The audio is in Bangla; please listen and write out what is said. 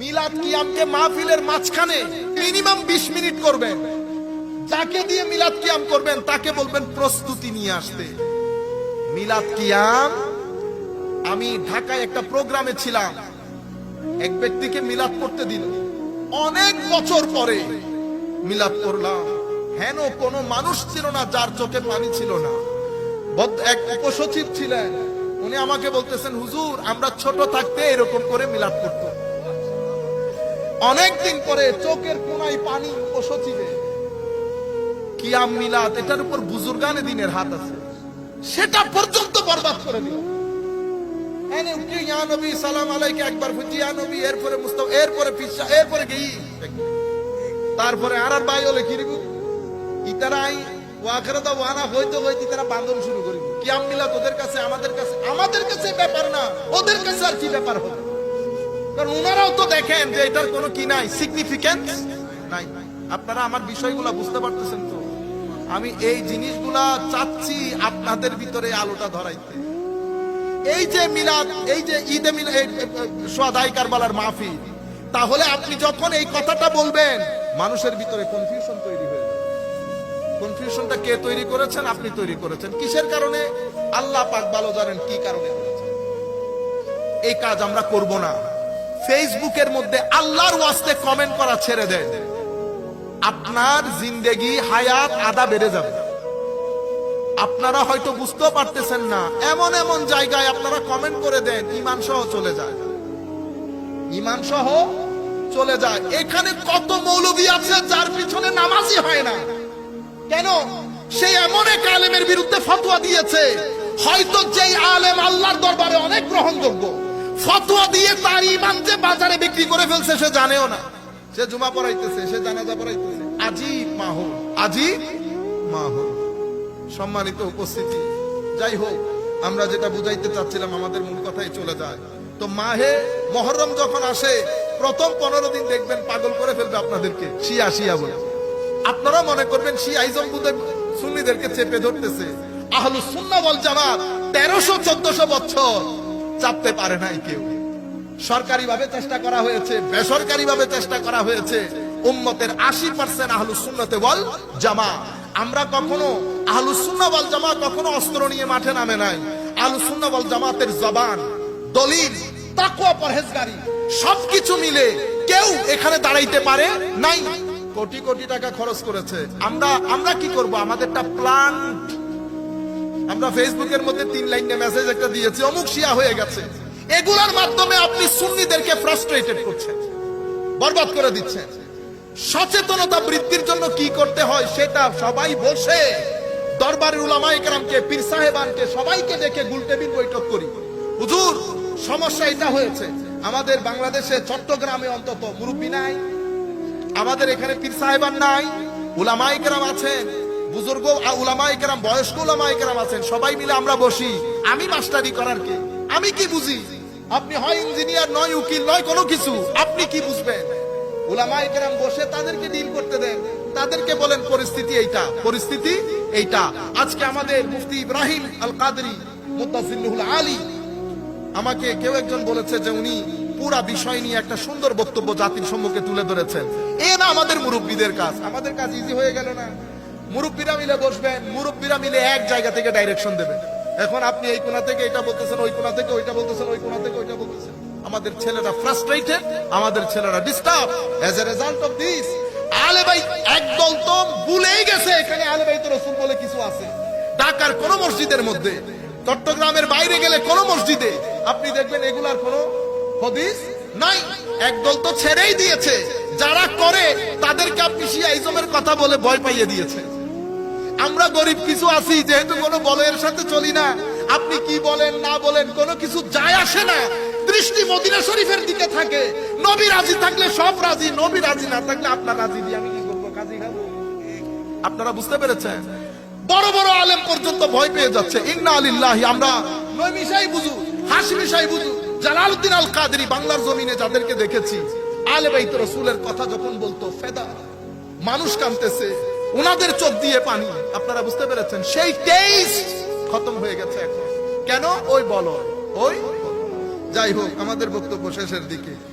মিলাদ কিয়ামকে মাহফিলের মাঝখানে মিনিমাম বিশ মিনিট করবেন। যাকে দিয়ে মিলাদ কিয়াম করবেন, তাকে বলবেন প্রস্তুতি নিয়ে আসতে। মিলাদ কিয়াম, আমি ঢাকায় একটা প্রোগ্রামে ছিলাম। এক ব্যক্তিকে মিলাদ করতে দিল। অনেক বছর পরে মিলাদ করলাম। হেন কোনো মানুষ ছিল না যার চোখে পানি ছিল না। এক উপসচিব ছিলেন। উনি আমাকে বলতেছেন, হুজুর, আমরা ছোট থাকতে এরকম করে মিলাদ করতো অনেকদিন পরে চোখের কোনায় পানি উপসচিবে কিয়াম মিলাদ, এটার উপর বুজুর্গানে দিনের হাত আছে। সেটা পর্যন্ত বরবাদ করে দিল। সালাম আলাইকে, একবার নবী, এরপরে এরপরে পিসা, এরপরে গেই তারপরে আর আর বাই হলে কিরিবু ইতারাই ওয়ানা হইতে হইতে তারা শুরু করিব কিয়াম মিলাদ, ওদের কাছে, আমাদের কাছে আমাদের কাছে ব্যাপার না, ওদের কাছে আর কি ব্যাপার হবে? কারণ ওনারাও তো দেখেন যে এটার কোনো কি নাই সিগনিফিকেন্স নাই। আপনারা আমার বুঝতে পারতেছেন তো? আমি এই জিনিসগুলা চাচ্ছি আপনাদের ভিতরে আলোটা ধরাইতে। এই যে মিলাদ, এই যে ঈদে কারবালার তাহলে আপনি যখন এই কথাটা বলবেন, মানুষের ভিতরে কনফিউশন তৈরি হয়ে কনফিউশনটা কে তৈরি করেছেন? আপনি তৈরি করেছেন। কিসের কারণে? আল্লাহ পাক ভালো জানেন কি কারণে এই কাজ আমরা করব না। ফেসবুকের মধ্যে আল্লাহর ওয়াস্তে কমেন্ট করা ছেড়ে দেন আপনার জিন্দেগি, হায়াত, আদা বেড়ে যাবে। আপনারা হয়তো বুঝতেও পারতেছেন না, এমন এমন জায়গায় আপনারা কমেন্ট করে দেন ইমান সহ চলে যায়। ইমান সহ চলে যায়। এখানে কত মৌলবী আছে যার পিছনে নামাজই হয় না। কেন? সে এমন এক আলেমের বিরুদ্ধে ফতোয়া দিয়েছে, হয়তো যেই আলেম আল্লাহর দরবারে অনেক গ্রহণযোগ্য। ফতোয়া দিয়ে তার ইমান যে বাজারে বিক্রি করে ফেলছে, সে জানেও না। সে জুমা পড়াইতেছে, সে জানাজা পড়াইতেছে। আজিব মাহল আজিব মাহল সম্মানিত উপস্থিতি। যাই হোক, আমরা যেটা বুঝাইতে চাচ্ছিলাম, আমাদের মূল কথাই চলে যায়। তো মাহে মহরম যখন আসে, প্রথম পনেরো দিন দেখবেন পাগল করে ফেলবে আপনাদেরকে, শিয়া শিয়া বলে। আপনারা মনে করবেন শিয়াইজম বুধের সুন্নিদেরকে চেপে ধরতেছে। আহলু সুন্না বল জামাত তেরোশো চোদ্দশো বছর চাপতে পারে নাই কেউ। সরকারি ভাবে চেষ্টা করা হয়েছে বেসরকারি ভাবে চেষ্টা করা হয়েছে। উম্মতের আশি পার্সেন্ট আহলু সুন্নতে বল জামা। আমরা কখনো আহলু সুন্না বল জামা কখনো অস্ত্র নিয়ে মাঠে নামে নাই। আহলু সুন্না বল জামাতের জবান, দলিল তাকুয়া পরহেজগারি, সবকিছু মিলে কেউ এখানে দাঁড়াইতে পারে নাই। কোটি কোটি টাকা খরচ করেছে। আমরা আমরা কি করব? আমাদেরটা প্ল্যান আমরা ফেসবুকের মধ্যে তিন লাইনে মেসেজ একটা দিয়েছি, অমুক শিয়া হয়ে গেছে। এগুলোর মাধ্যমে আপনি সুন্নিদেরকে ফ্রাস্ট্রেটেড করছেন, বরবাদ করে দিচ্ছেন। সচেতনতা বৃদ্ধির জন্য কি করতে হয় সেটা সবাই বসে। দরবারের উলামা একরামকে পীর সাহেবানকে, সবাইকে ডেকে গুলটেবিল বৈঠক করি। হুজুর, সমস্যা এটা হয়েছে, আমাদের বাংলাদেশে চট্টগ্রামে অন্তত মুরব্বী নাই, আমাদের এখানে পীর সাহেবান নাই উলামাই কেরাম আছেন। বুজুর্গ আ- উলামাই কেরাম, বয়স্ক উলামাই কেরাম আছেন, সবাই মিলে আমরা বসি। আমি মাস্টারি করার কে? আমি কি বুঝি? আপনি হয় ইঞ্জিনিয়ার, নয় উকিল, নয় কোনো কিছু। আপনি কি বুঝবেন? উলামাই কেরাম বসে তাদেরকে ডিল করতে দেন। তাদেরকে বলেন, পরিস্থিতি এইটা পরিস্থিতি এইটা। আজকে আমাদের মুফতি ইব্রাহিম আল কাদরি মুদাসিল্লুল আলী, আমাকে কেউ একজন বলেছে যে উনি পুরা বিষয় নিয়ে একটা সুন্দর বক্তব্য জাতির সম্মুখে তুলে ধরেছেন। এ না আমাদের মুরব্বীদের কাজ। আমাদের কাজ ইজি হয়ে গেল না। মুরব্বীরা মিলে বসবেন, মুরব্বীরা মিলে এক জায়গা থেকে ডাইরেকশন দেবেন। এখন আপনি এই কোণা থেকে এটা বলতেছেন, ওই কোণা থেকে ওইটা বলতেছেন, ওই কোণা থেকে ওইটা বলতেছেন। আমাদের ছেলেরা ফ্রাস্ট্রেটেড আমাদের ছেলেরা disturb as a result of this আলে ভাই একদল তো ভুলেই গেছে। এখানে আলে ভাই তো রসুল বলে কিছু আছে। ঢাকার কোন মসজিদের মধ্যে, চট্টগ্রামের বাইরে গেলে কোন মসজিদে, আপনি দেখবেন এগুলার কোন হদিস নাই। একদল তো ছেড়েই দিয়েছে। যারা করে, তাদেরকে আপনি শিয়াইজমের কথা বলে ভয় পাইয়ে দিয়েছে। আমরা গরিব কিছু আছি, যেহেতু কোনো বলয়ের সাথে চলি না। আপনি কি বলেন, না বলেন, কোনো কিছু যায় আসে না? দৃষ্টি মদিনা শরীফের দিকে থাকে। নবী রাজি থাকলে সব রাজি, নবী রাজি না থাকলে আপনার রাজি দিয়ে আমি কি করব? কাজী খাব আপনারা বুঝতে পেরেছেন? বড় বড় আলেম পর্যন্ত ভয় পেয়ে যাচ্ছে। ইন্না আলিল্লাহি, আমরা নয় মিশাই বুঝু, হাসি মিশাই বুঝু। জালালউদ্দিন আল কাদেরি বাংলার জমিনে যাদেরকে দেখেছি, আলে বাইত রসুলের কথা যখন বলতো, ফেদা, মানুষ কানতেছে। ওনাদের চোখ দিয়ে পানি। আপনারা বুঝতে পেরেছেন, সেই টেস্ট খতম হয়ে গেছে এখন। কেন? ওই বলর ওই যাই হোক, আমাদের বক্তব্য শেষের দিকে।